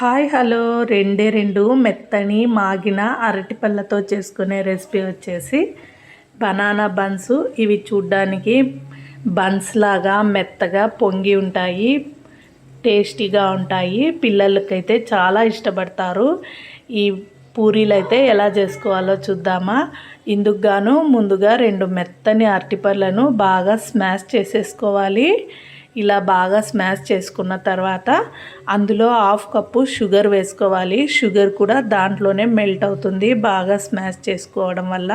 Hi hello. రెండే రెండు మెత్తని మాగిన అరటిపళ్ళతో చేసుకునే రెసిపీ వచ్చేసి బనానా బన్స్. ఇవి చూడ్డానికి బన్స్ లాగా మెత్తగా పొంగి ఉంటాయి టేస్టీగా ఉంటాయి. పిల్లలకైతే చాలా ఇష్టపడతారు. ఈ పూరీలు అయితే ఎలా చేసుకోవాలో చూద్దామా? ఇందుకు గాను ముందుగా రెండు మెత్తని అరటిపళ్ళను బాగా స్మాష్ చేసేసుకోవాలి. ఇలా బాగా స్మాష్ చేసుకున్న తర్వాత అందులో హాఫ్ కప్పు షుగర్ వేసుకోవాలి. షుగర్ కూడా దాంట్లోనే మెల్ట్ అవుతుంది. బాగా స్మాష్ చేసుకోవడం వల్ల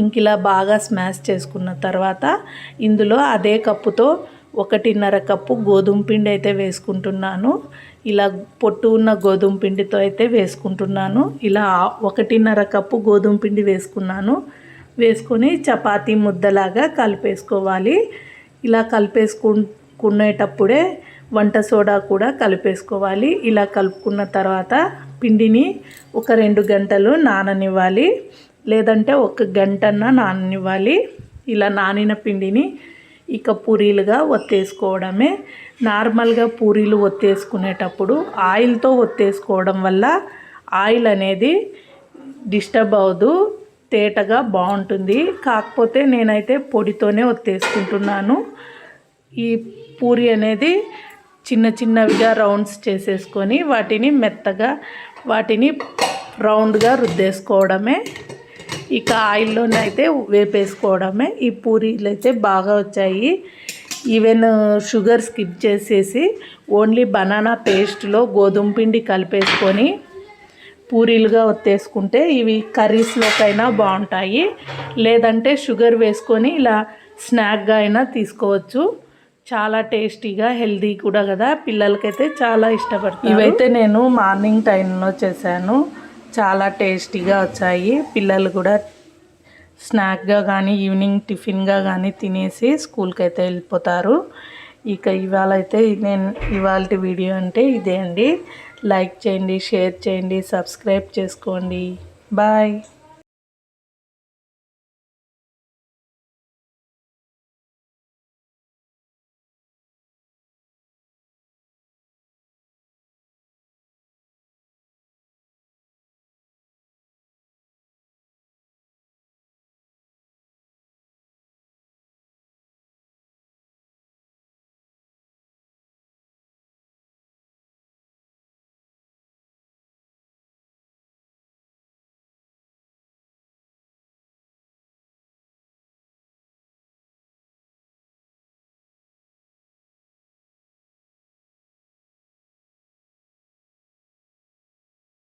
ఇంక ఇలా బాగా స్మాష్ చేసుకున్న తర్వాత ఇందులో అదే కప్పుతో ఒకటిన్నర కప్పు గోధుమ పిండి అయితే వేసుకుంటున్నాను. ఇలా పొట్టు ఉన్న గోధుమ పిండితో అయితే వేసుకుంటున్నాను. ఇలా ఒకటిన్నర కప్పు గోధుమ పిండి వేసుకున్నాను. వేసుకొని చపాతీ ముద్దలాగా కలిపేసుకోవాలి. ఇలా కలిపేసుకునేటప్పుడే వంట సోడా కూడా కలిపేసుకోవాలి. ఇలా కలుపుకున్న తర్వాత పిండిని ఒక రెండు గంటలు నాననివ్వాలి. లేదంటే ఒక గంటన్న నాననివ్వాలి. ఇలా నానిన పిండిని ఇక పూరీలుగా ఒత్తేసుకోవడమే. నార్మల్గా పూరీలు ఒత్తేసుకునేటప్పుడు ఆయిల్తో ఒత్తేసుకోవడం వల్ల ఆయిల్ అనేది డిస్టర్బ్ అవ్వదు తేటగా బాగుంటుంది. కాకపోతే నేనైతే పొడితోనే ఒత్తేసుకుంటున్నాను. ఈ పూరి అనేది చిన్న చిన్నవిగా రౌండ్స్ చేసేసుకొని వాటిని మెత్తగా వాటిని రౌండ్గా రుద్దేసుకోవడమే. ఇక ఆయిల్లోనే అయితే వేపేసుకోవడమే. ఈ పూరీలు అయితే బాగా వచ్చాయి. ఈవెన్ షుగర్ స్కిప్ చేసేసి ఓన్లీ బనానా పేస్ట్లో గోధుమ పిండి కలిపేసుకొని పూరీలుగా ఒత్తేసుకుంటే ఇవి కర్రీస్లోకైనా బాగుంటాయి. లేదంటే షుగర్ వేసుకొని ఇలా స్నాక్గా అయినా తీసుకోవచ్చు. చాలా టేస్టీగా హెల్దీ కూడా కదా. పిల్లలకైతే చాలా ఇష్టపడతారు. ఇవైతే నేను మార్నింగ్ టైంలో చేశాను. చాలా టేస్టీగా వచ్చాయి. పిల్లలు కూడా స్నాక్గా కానీ ఈవినింగ్ టిఫిన్గా కానీ తినేసి స్కూల్కి అయితే వెళ్ళిపోతారు. ఇక ఇవాళ అయితే నేను ఇవాళ వీడియో అంటే ఇదే అండి. లైక్ చేయండి షేర్ చేయండి సబ్స్క్రైబ్ చేసుకోండి. బాయ్.